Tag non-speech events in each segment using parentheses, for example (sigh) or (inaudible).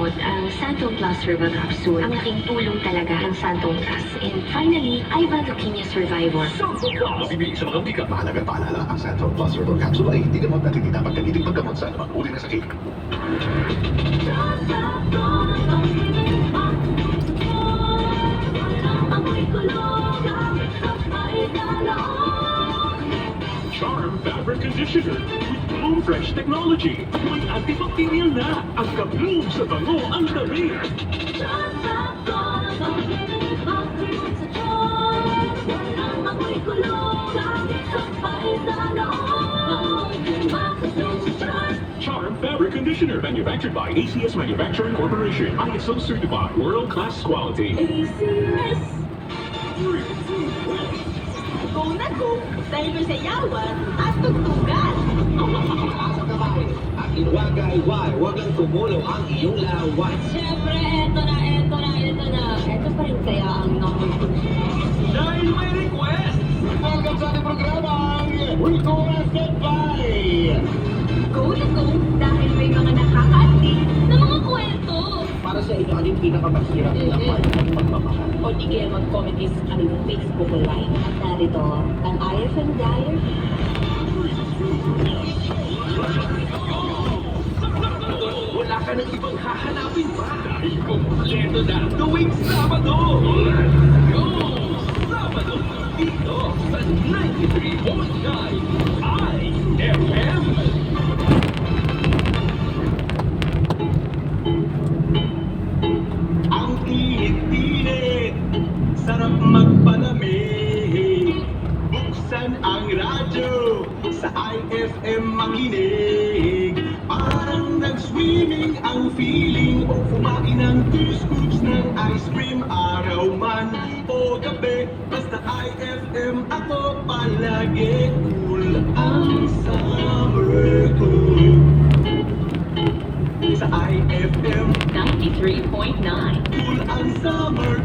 gamot, ang Santon Plus Herbal Capsule. Ang laking tulong talaga ng Santon Plus. And finally, I'm a leukemia survivor. Circle Plus. Mabibili sa mga bigat. Mahalagang paalala, ang Central Plus Herbal Capsule ay hindi gamot at hindi dapat gamitin paggamot sa anumang uri na sakit. Charm Fabric Conditioner with Bloom Fresh Technology. May antibacterial na. Ang ka-bloom sa bango ang dali. Charm Fabric Conditioner. Manufactured by ACS Manufacturing Corporation. ISO certified. World-class quality. Go go! Dahil may sayawan at tugtugan! Sa kamay at inuwagay-way, huwag ang tumulong ang iyong lawan. Siyempre, eto na, eto na, eto na. Eto pa rin kaya ang number. Dahil may request! Welcome sa ating programang Requested by Go na go! Dahil may mga nakakaanti na mga kwento. Para sa inyo, anong pinakamahirap na part ng pagmamahal? O di kaya mag-comment sa aming Facebook Live. At narito, ang IFM Diary. Wala ka ng ibang hahanapin pa dahil kumpleto na tuwing Sabado! Go! Sabado dito sa 93.9 IFM! IFM makinig. Parang nag-swimming ang feeling o kumain ng two scoops ng ice cream. Araw man o gabi, basta IFM ako palagi. Cool ang summer ko. Sa IFM 93.9. Cool ang summer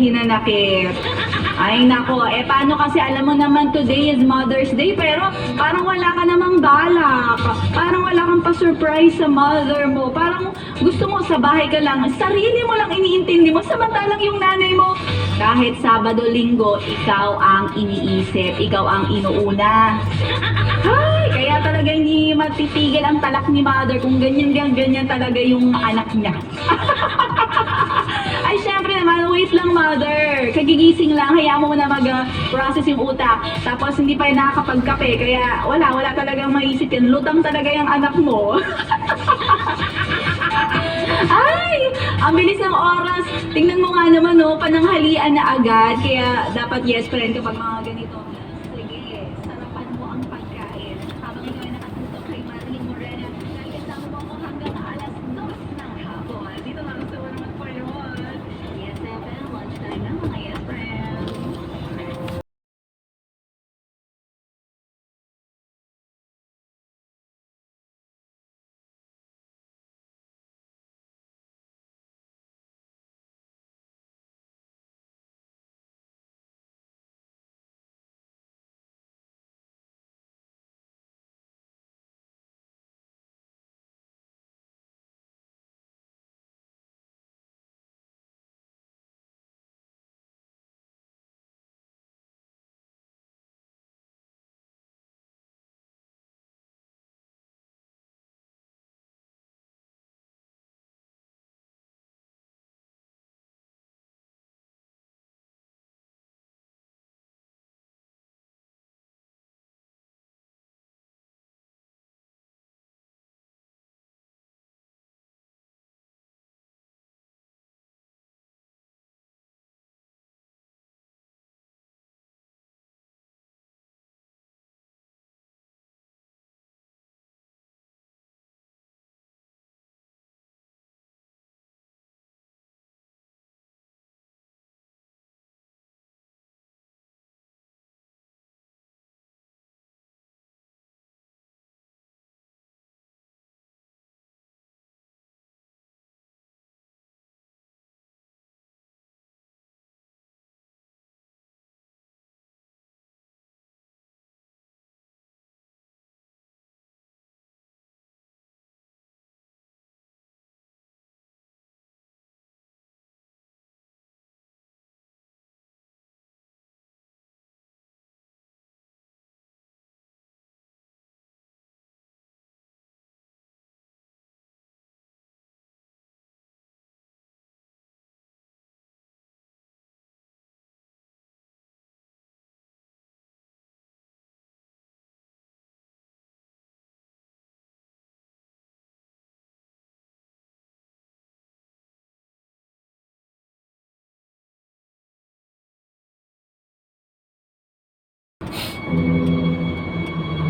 hinanakit. Ay nako, eh paano kasi alam mo naman today is Mother's Day pero parang wala ka namang balak. Parang wala kang pa-surprise sa mother mo. Parang gusto mo sa bahay ka lang, sarili mo lang iniintindi mo samantalang yung nanay mo kahit Sabado, Linggo, ikaw ang iniisip, ikaw ang inuuna. Ay, kaya talaga hindi matitigil ang talak ni mother kung ganyan, ganyan, ganyan talaga yung anak niya. (laughs) Wait lang, mother. Kagigising lang, hayaan mo muna mag-process yung utak. Tapos, hindi pa yung nakakapagkape. Kaya, wala, wala talagang maisip yan. Lutang talaga yung anak mo. (laughs) Ay! Ang bilis ng oras. Tingnan mo nga naman, no, pananghalian na agad. Kaya, dapat yes, friend, kapag mga ganito.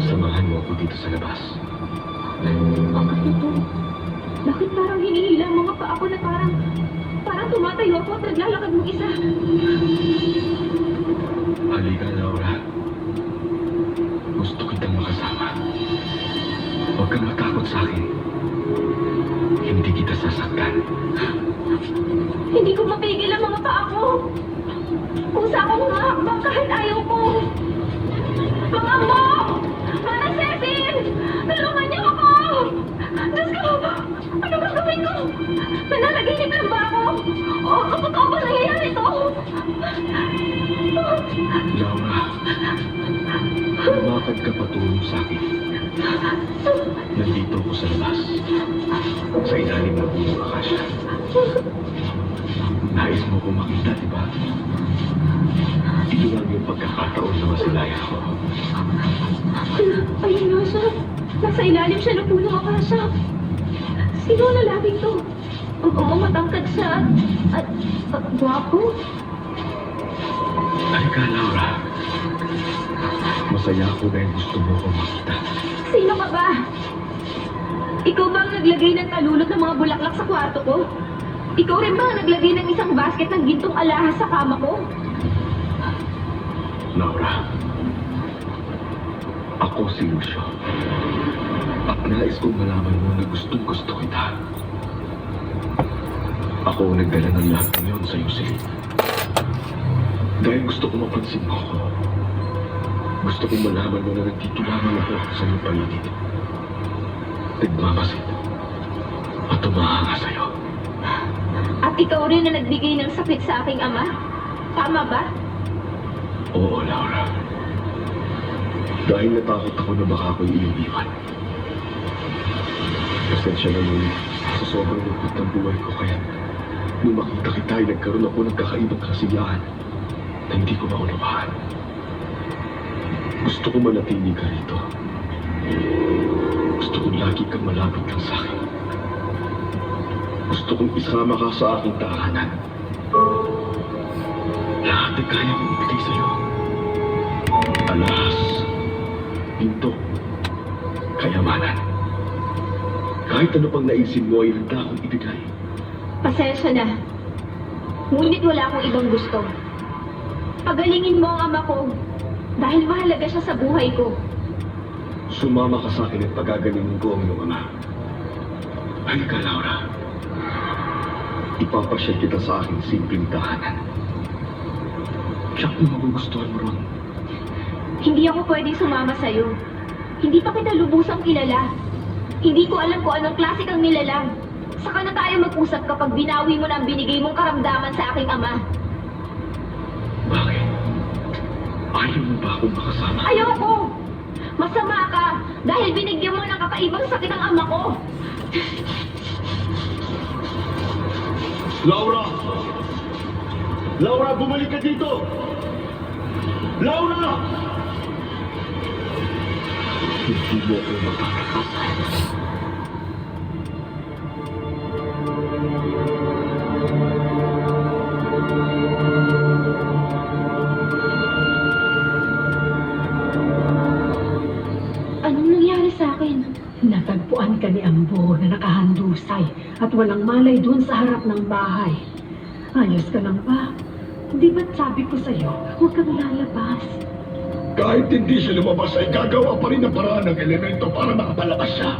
Samahan mo ako dito sa labas. Bakit ito? Bakit parang hinihila ang mga paa ko na parang... Parang tumatayo ako at naglalakad mo isa. Halika, Laura. Gusto kitang makasama. Huwag kang matakot sa akin. Hindi kita sasaktan. Hindi ko mapigil ang mga paa ko. Kusa akong mahakbang kahit ayaw ko. Mga mo! Mana Cecil! Tulungan niyo ako! Diyos ko! Ano bang gawin ko? Nananaginip lang ba ako? O, o totoo ba nangyayari ito? Laura, lumakad ka patulong sa akin. Nandito ako sa labas. Sa ilalim ng punong akasya. Nais mo ko makita, di ba? Ito lang yung pagkakataon na masilayan ko. Ayun nga siya. Nasa ilalim siya ng punong akasya. Sino ang lalaking to? Oo, matangkad siya. At, at, gwapo. Halika, Laura. Masaya ako dahil gusto mo ko makita. Sino ka ba? Ikaw ba ang naglagay ng talulot ng mga bulaklak sa kwarto ko? Ikaw rin ba ang naglagay ng isang basket ng gintong alahas sa kama ko? Laura. Ako si Lucio. At Nais kong malaman mo na gustong gusto kita. Ako ang nagdala ng lahat ng sa iyong silid. Dahil gusto ko mapansin mo ako. Gusto kong malaman mo na nandito lamang ako sa iyong paligid. Nagmamasid. At tumahanga sa'yo. At ikaw rin na nagbigay ng sakit sa aking ama? Tama ba? Oo, Laura. Dahil natakot ako na baka ako'y iyong iwan. Pasensya na ngunit sa sobrang lungkot ng buhay ko kaya nung makita kita ay nagkaroon ako ng kakaibang kasiyahan na hindi ko maunawaan. Gusto ko manatili ka rito. Gusto kong lagi kang malapit lang sa akin. Gusto kong isama ka sa aking tahanan. Lahat ay kaya kong ibigay sa'yo. Alas, pinto, kayamanan. Kahit ano pang naisin mo ay handa akong ibigay. Pasensya na. Ngunit wala akong ibang gusto. Pagalingin mo ang ama ko dahil mahalaga siya sa buhay ko. Sumama ka sa akin at pagagalingin ko ang iyong ama. Halika, Laura. Ipapasyal kita sa aking simpleng tahanan. Tiyak na magugustuhan mo ron. Hindi ako pwedeng sumama sa'yo. Hindi pa kita lubusang kilala. Hindi ko alam kung anong klase kang nilalang. Saka na tayo mag-usap kapag binawi mo na ang binigay mong karamdaman sa aking ama. Bakit? Ayaw mo ba akong makasama? Ayoko! Masama ka dahil binigyan mo ng kakaibang sakit ang ama ko. Laura! Laura, bumalik ka dito! Laura! Hindi mo ako matatakas. Anong nangyari sa akin? Natagpuan ka ni Ambo na nakahandusay at walang malay doon sa harap ng bahay. Ayos ka lang ba? Di ba't sabi ko sa'yo, huwag kang lalabas. Kahit hindi siya lumabas ay gagawa pa rin ng paraan ng elemento para makapalabas siya.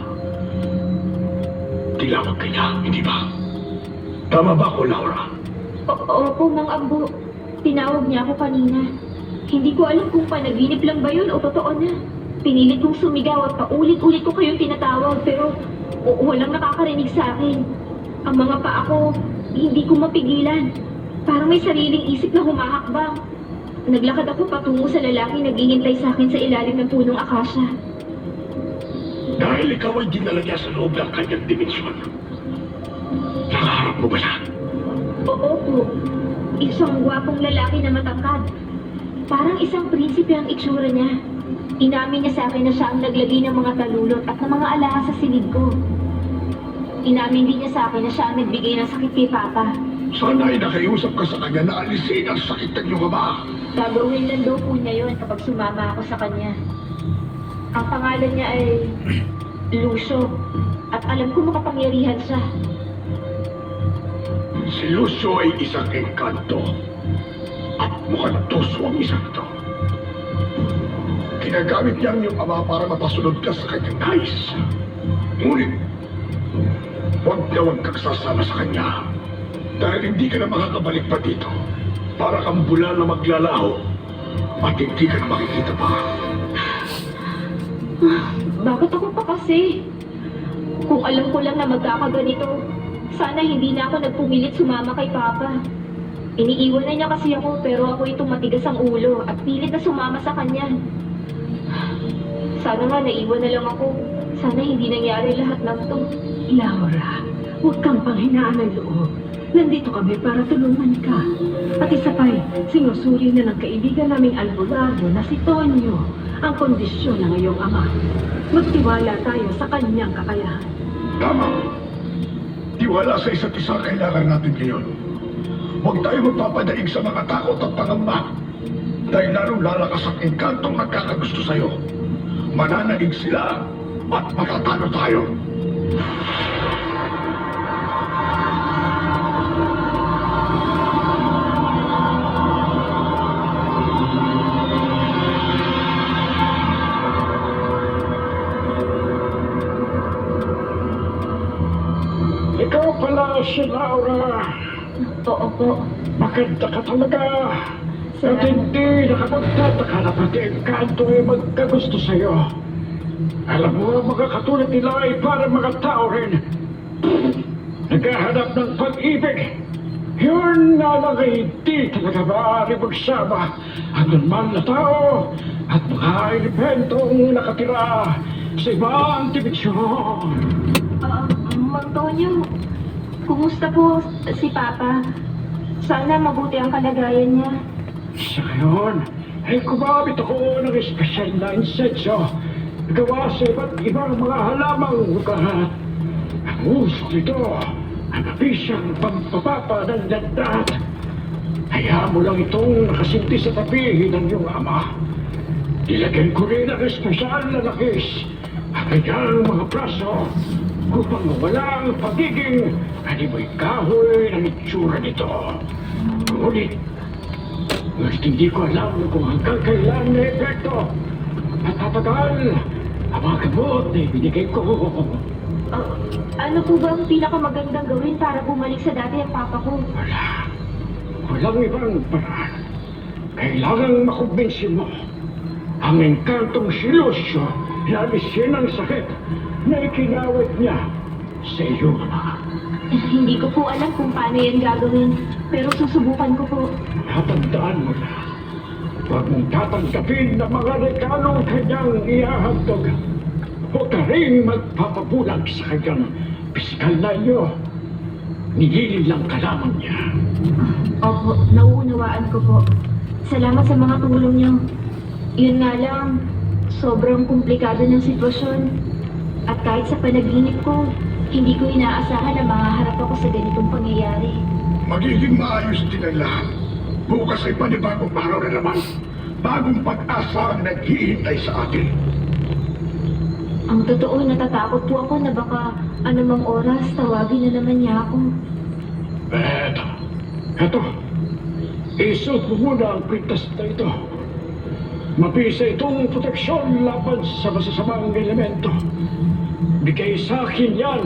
Tilawag ka niya, hindi ba? Tama ba ako, Laura? O- Opo, Mang Ambo. Tinawag niya ako kanina. Hindi ko alam kung panaginip lang ba yun o totoo na. Pinilit kong sumigaw at paulit-ulit ko kayong tinatawag pero walang nakakarinig sa akin. Ang mga paa ko, hindi ko mapigilan. Parang may sariling isip na humahakbang. Naglakad ako patungo sa lalaki naghihintay sa akin sa ilalim ng punong akasya. Dahil ikaw ay dinala niya sa loob ng kanyang dimensyon. Nakaharap mo ba siya? Oo po. Isang gwapong lalaki na matangkad. Parang isang prinsipe ang itsura niya. Inamin niya sa akin na siya ang naglagay ng mga talulot at ng mga alahas sa silid ko. Inamin din niya sa akin na siya ang nagbigay ng sakit kay Papa. Sana ay nakiusap ka sa kanya na alisin ang sakit ng iyong ama. Gagawin lang daw po niya yun kapag sumama ako sa kanya. Ang pangalan niya ay Lucio. At alam ko makapangyarihan siya. Si Lucio ay isang engkanto. At mukhang tuso ang isang ito. Ginagamit niya ang iyong ama para mapasunod ka sa kanyang nais. Ngunit, huwag na huwag kang sasama sa kanya. Dahil hindi ka na makakabalik pa dito. Para kang bula na maglalaho. At hindi ka na makikita pa. Bakit ako pa kasi? Kung alam ko lang na magkakaganito, sana hindi na ako nagpumilit sumama kay Papa. Iniiwan na niya kasi ako pero ako itong matigas ang ulo at pilit na sumama sa kanya. Sana nga naiwan na lang ako. Sana hindi nangyari lahat ng to. Laura, huwag kang panghinaan ng loob. Nandito kami para tulungan ka. At isa pa'y, sinusuri na ng kaibigan naming albularyo na si Tonyo ang kondisyon ng iyong ama. Magtiwala tayo sa kanyang kakayahan. Tama. Tiwala sa isa't isa ang kailangan natin ngayon. Huwag tayo magpapadaig sa mga takot at pangamba. Dahil lalong lalakas ang engkantong nagkakagusto sa'yo mananaig sila at matatalo tayo. Ikaw pala si Laura. Oo po. Maganda ka talaga. At hindi nakapagtataka na pati ang kanto ay magkagusto sa'yo. Alam mo, mga katulad nila ay para mga tao rin. Naghahanap ng pag-ibig. Yun nga lang ay hindi talaga maaari magsama ang normal na tao at mga elementong nakatira sa ibang dimensyon. Ah, Mang Tonyo, kumusta po si Papa? Sana mabuti ang kalagayan niya. Sa ngayon, ay gumamit ako ng espesyal na insenso gawa sa iba't ibang mga halamang lugar. Ang uso nito, ang mabisang pampapapa ng landat. Hayaan mo lang itong nakasinti sa tabi ng iyong ama. Nilagyan ko rin ang espesyal na lakis ang kanyang mga braso upang mawala ang pagiging animoy kahoy ng itsura nito. Ngunit ngunit hindi ko alam kung hanggang kailan na epekto at tatagal ang mga gamot na ibinigay ko. Ah, ano po ba ang pinakamagandang gawin para bumalik sa dati ang Papa ko? Wala. Walang ibang paraan. Kailangang makumbinsin mo ang engkantong si Lucio na alisin ang sakit na ikinawat niya sa iyo. Eh, Hindi ko po alam kung paano yan gagawin, pero susubukan ko po. Tatandaan mo na. Huwag mong tatanggapin na mga regalong kanyang ihahandog. Huwag ka rin magpapabulag sa kanyang pisikal na iyo. Nililin lang ka lamang niya. Opo, nauunawaan ko po. Salamat sa mga tulong niyo. Yun nga lang, sobrang komplikado ng sitwasyon. At kahit sa panaginip ko, hindi ko inaasahan na mahaharap ako sa ganitong pangyayari. Magiging maayos din ang lahat. Bukas ay panibagong araw na naman. Bagong pag-asa ang naghihintay sa atin. Ang totoo, natatakot po ako na baka anumang oras tawagin na naman niya ako. Eto. Eto. Isuot mo muna ang kwintas na ito. Mabisa itong proteksyon laban sa masasamang elemento. Bigay sa akin yan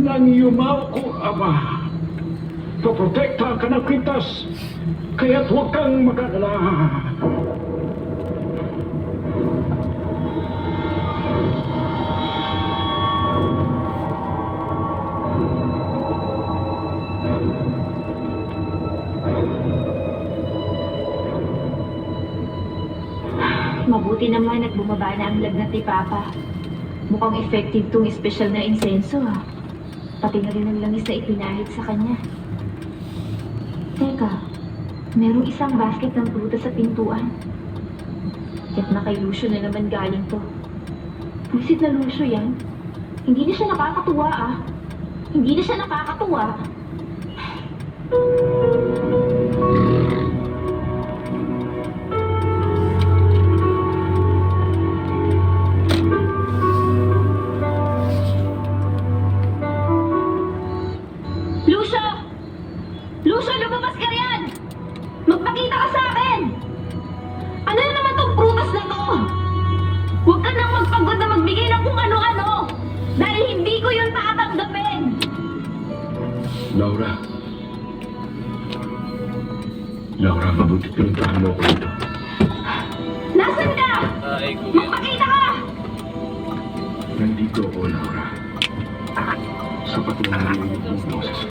ng yumaw kong ama. Poprotektahan ka ng kwintas, kaya't huwag kang mag-alala. Mabuti naman at bumaba na ang lagnat ni Papa. Mukhang effective tong espesyal na insenso ha. Pati na rin ang langis na ipinahid sa kanya. Teka, merong isang basket ng prutas sa pintuan. Yak na kay Lucio na naman galing to. Pusit na Lucio yan. Hindi na siya nakakatuwa ah. Hindi na siya nakakatuwa.